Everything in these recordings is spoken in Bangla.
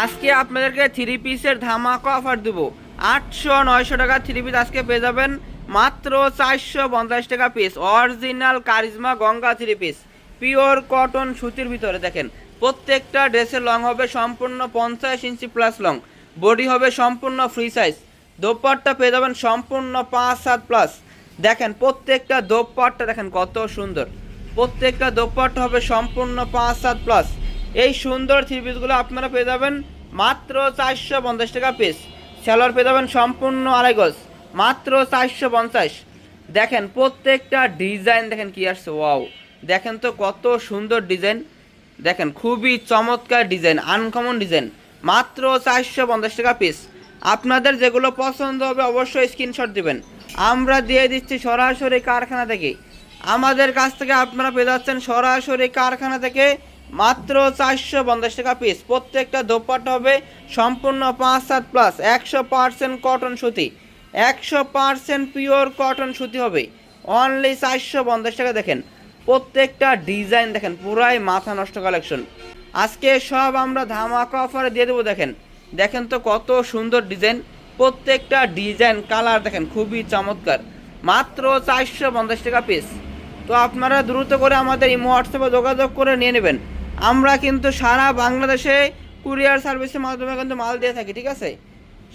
আজকে আপনাদেরকে থ্রি পিসের ধামাকা অফার দেবো। আটশো, নয়শো টাকা থ্রি পিস আজকে পেয়ে যাবেন মাত্র চারশো পঞ্চাশ টাকা piece original Karizma Ganga three piece pure cotton সুতির ভিতরে দেখেন। প্রত্যেকটা ড্রেসের লং হবে সম্পূর্ণ পঞ্চাশ ইঞ্চি প্লাস লং বডি হবে সম্পূর্ণ ফ্রি সাইজ দোপাট্টা পেয়ে যাবেন সম্পূর্ণ পাঁচ সাত প্লাস দেখেন প্রত্যেকটা দোপাট্টা দেখেন কত সুন্দর। প্রত্যেকটা দোপাট্টা হবে সম্পূর্ণ পাঁচ সাত প্লাস এই সুন্দর থ্রি পিসগুলো আপনারা পেয়ে যাবেন মাত্র চারশো পঞ্চাশ টাকা পিস স্যালোয়ার পেয়ে যাবেন সম্পূর্ণ আড়াই গজ। মাত্র চারশো পঞ্চাশ। দেখেন প্রত্যেকটা ডিজাইন দেখেন কি আসছে ওয়াও দেখেন তো কত সুন্দর ডিজাইন দেখেন খুবই চমৎকার ডিজাইন আনকমন ডিজাইন মাত্র চারশো পঞ্চাশ টাকা পিস আপনাদের যেগুলো পছন্দ হবে অবশ্যই স্ক্রিনশট দিবেন। আমরা দিয়ে দিচ্ছি সরাসরি কারখানা থেকে। আমাদের কাছ থেকে আপনারা পেয়ে যাচ্ছেন সরাসরি কারখানা থেকে মাত্র চারশো পঞ্চাশ টাকা পিস প্রত্যেকটা দোপাট্টা হবে সম্পূর্ণ পাঁচ সাত প্লাস একশো পার্সেন্ট কটন সুতি। একশো পার্সেন্ট পিওর কটন সুতি হবে। অনলি চারশো পঞ্চাশ টাকা দেখেন। প্রত্যেকটা ডিজাইন দেখেন, পুরাই মাথা নষ্ট কালেকশন আজকে সব আমরা ধামাকা অফারে দিয়ে দেবো, দেখেন। দেখেন তো কত সুন্দর ডিজাইন প্রত্যেকটা ডিজাইন কালার দেখেন, খুবই চমৎকার। মাত্র চারশো পঞ্চাশ টাকা পিস তো আপনারা দ্রুত করে আমাদের এই হোয়াটসঅ্যাপে যোগাযোগ করে নিয়ে নেবেন। আমরা কিন্তু সারা বাংলাদেশে কুরিয়ার সার্ভিসের মাধ্যমে কিন্তু মাল দিয়ে থাকি, ঠিক আছে?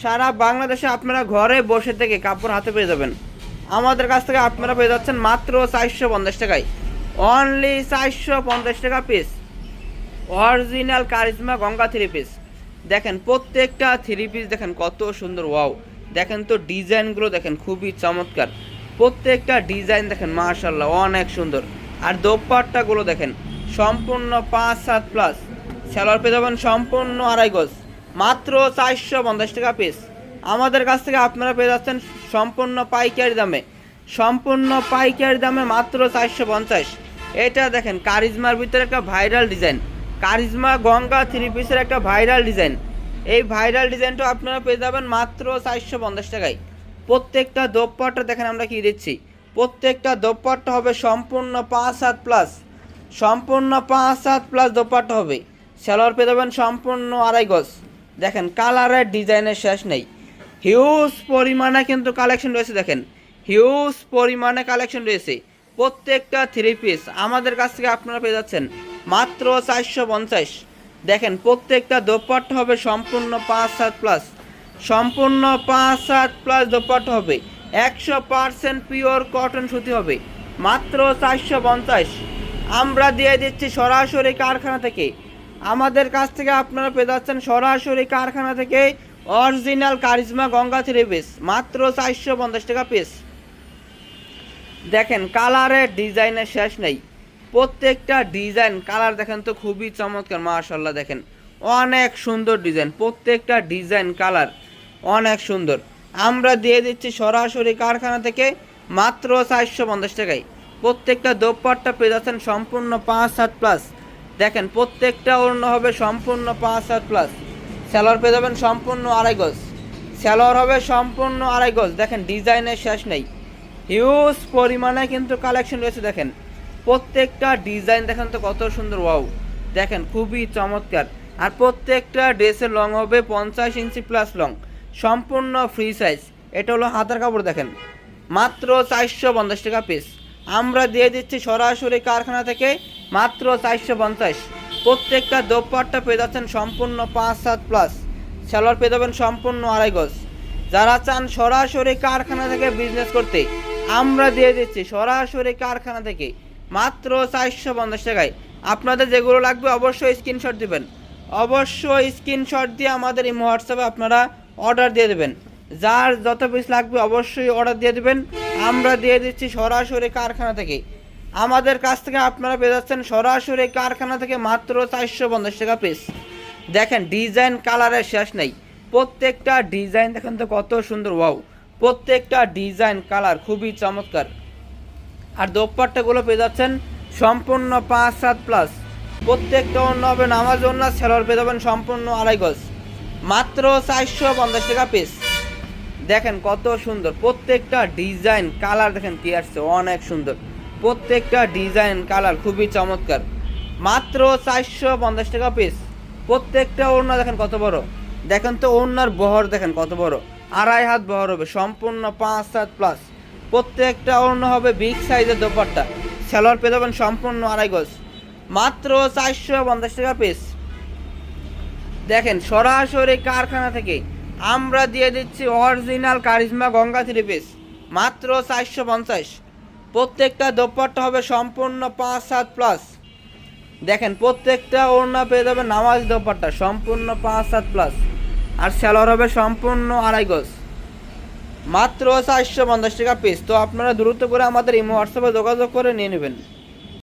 সারা বাংলাদেশে আপনারা ঘরে বসে থেকে কাপড় হাতে পেয়ে যাবেন। আমাদের কাছ থেকে আপনারা পেয়ে যাচ্ছেন মাত্র চারশো পঞ্চাশ টাকায়। অনলি চারশো পঞ্চাশ টাকা piece original Karizma Ganga three piece দেখেন, প্রত্যেকটা থ্রি পিস দেখেন কত সুন্দর ওয়াও দেখেন তো ডিজাইনগুলো দেখেন খুবই চমৎকার। প্রত্যেকটা ডিজাইন দেখেন মার্শাল্লাহ অনেক সুন্দর। আর দোপাট্টাগুলো দেখেন সম্পূর্ণ পাঁচ সাত প্লাস স্যালোয়ার পেয়ে যাবেন সম্পূর্ণ আড়াই গজ। মাত্র চারশো পঞ্চাশ টাকা পিস আমাদের কাছ থেকে আপনারা পেয়ে যাচ্ছেন সম্পূর্ণ পাইকারি দামে। সম্পূর্ণ পাইকারি দামে মাত্র চারশো পঞ্চাশ। এটা দেখেন, কারিজমার ভিতরে একটা viral design Karizma Ganga three পিসের একটা ভাইরাল ডিজাইন এই ভাইরাল ডিজাইনটা আপনারা পেয়ে যাবেন মাত্র চারশো পঞ্চাশ টাকায়। প্রত্যেকটা দোপাট্টা দেখেন আমরা কি দিচ্ছি। প্রত্যেকটা দোপাট্টা হবে সম্পূর্ণ পাঁচ সাত প্লাস সম্পূর্ণ পাঁচ সাত প্লাস দোপাট্টা হবে। সালোয়ার পেয়ে যাবেন সম্পূর্ণ আড়াই গজ। দেখেন কালারের ডিজাইনের শেষ নেই। হিউজ পরিমাণে কিন্তু কালেকশন রয়েছে, দেখেন। হিউজ পরিমাণে কালেকশন রয়েছে। প্রত্যেকটা থ্রি পিস আমাদের কাছ থেকে আপনারা পেয়ে যাচ্ছেন মাত্র চারশো পঞ্চাশ। দেখেন, প্রত্যেকটা দোপাট্টা হবে সম্পূর্ণ পাঁচ সাত প্লাস সম্পূর্ণ পাঁচ সাত প্লাস দোপাট্টা হবে। একশো পার্সেন্ট পিওর কটন সুতি হবে। মাত্র চারশো পঞ্চাশ। আমরা দিয়ে দিচ্ছি সরাসরি কারখানা থেকে। আমাদের কাছ থেকে আপনারা পেয়ে যাচ্ছেন সরাসরি কারখানা থেকে original Karizma Ganga three piece, মাত্র চারশো পঞ্চাশ টাকা পিস দেখেন, কালারের ডিজাইনের শেষ নেই। প্রত্যেকটা ডিজাইন, কালার দেখেন তো খুবই চমৎকার মাশাল্লাহ দেখেন। অনেক সুন্দর ডিজাইন, প্রত্যেকটা ডিজাইন, কালার অনেক সুন্দর। আমরা দিয়ে দিচ্ছি সরাসরি কারখানা থেকে মাত্র চারশো পঞ্চাশ টাকায়। প্রত্যেকটা দোপাট্টা পেয়ে যাচ্ছেন সম্পূর্ণ পাঁচ সাত প্লাস দেখেন, প্রত্যেকটা অন্য হবে সম্পূর্ণ পাঁচ সাত প্লাস স্যালোয়ার পেয়ে যাবেন সম্পূর্ণ আড়াই গজ। স্যালোয়ার হবে সম্পূর্ণ আড়াই গজ। দেখেন, ডিজাইনের শেষ নেই। হিউজ পরিমাণে কিন্তু কালেকশন রয়েছে, দেখেন। প্রত্যেকটা ডিজাইন দেখেন তো কত সুন্দর ওয়াও দেখেন, খুবই চমৎকার। আর প্রত্যেকটা ড্রেসের লং হবে পঞ্চাশ ইঞ্চি প্লাস লং সম্পূর্ণ ফ্রি সাইজ এটা হলো হাতার কাপড়, দেখেন। মাত্র চারশো পঞ্চাশ টাকা পিস আমরা দিয়ে দিচ্ছি সরাসরি কারখানা থেকে মাত্র চারশো পঞ্চাশ। প্রত্যেকটা দোপাট্টা পেয়ে যাচ্ছেন সম্পূর্ণ পাঁচ সাত প্লাস সালোয়ার পেয়ে যাবেন সম্পূর্ণ আড়াই গজ। যারা চান সরাসরি কারখানা থেকে বিজনেস করতে, আমরা দিয়ে দিচ্ছি সরাসরি কারখানা থেকে মাত্র চারশো পঞ্চাশ টাকায়। আপনাদের যেগুলো লাগবে অবশ্যই স্ক্রিনশট দিবেন। অবশ্যই স্ক্রিনশট দিয়ে আমাদের এই হোয়াটসঅ্যাপে আপনারা অর্ডার দিয়ে দেবেন। যার যত পিস লাগবে অবশ্যই অর্ডার দিয়ে দেবেন। আমরা দিয়ে দিচ্ছি সরাসরি কারখানা থেকে। আমাদের কাছ থেকে আপনারা পেয়ে যাচ্ছেন সরাসরি কারখানা থেকে মাত্র চারশো পঞ্চাশ টাকা পিস দেখেন ডিজাইন কালারের শেষ নেই। প্রত্যেকটা ডিজাইন দেখেন তো কত সুন্দর ওয়াও প্রত্যেকটা ডিজাইন কালার খুবই চমৎকার। আর দোপাট্টাগুলো পেয়ে যাচ্ছেন সম্পূর্ণ পাঁচ সাত প্লাস প্রত্যেকটা অন্য হবে নামাজ অন্য সেলর পেয়ে যাবেন সম্পূর্ণ আড়াই গজ। মাত্র চারশো পঞ্চাশ টাকা পিস দেখেন কত সুন্দর, প্রত্যেকটা ডিজাইন কালার দেখেন কি আসছে, অনেক সুন্দর। প্রত্যেকটা ডিজাইন কালার খুবই চমৎকার। মাত্র চারশো পঞ্চাশ টাকা পিস প্রত্যেকটা ওড়না দেখেন কত বড়। দেখেন তো ওড়নার বহর দেখেন কত বড়। আড়াই হাত বহর হবে, সম্পূর্ণ পাঁচ হাত প্লাস প্রত্যেকটা ওড়না হবে বিগ সাইজের দোপাট্টা। সেলোয়ার পেয়ে যাবেন সম্পূর্ণ আড়াই গজ। মাত্র চারশো পঞ্চাশ টাকা পিস দেখেন সরাসরি কারখানা থেকে আমরা দিয়ে দিচ্ছি original Karishma Ganga three piece মাত্র চারশো পঞ্চাশ। প্রত্যেকটা দোপাট্টা হবে সম্পূর্ণ পাঁচ সাত প্লাস দেখেন, প্রত্যেকটা ওড়না পেয়ে যাবে নামাজ দোপাট্টা, সম্পূর্ণ পাঁচ সাত প্লাস আর স্যালোয়ার হবে সম্পূর্ণ আড়াই গজ। মাত্র চারশো পঞ্চাশ টাকা পিস তো আপনারা দ্রুত করে আমাদের ইমো হোয়াটসঅ্যাপে যোগাযোগ করে নিয়ে নেবেন।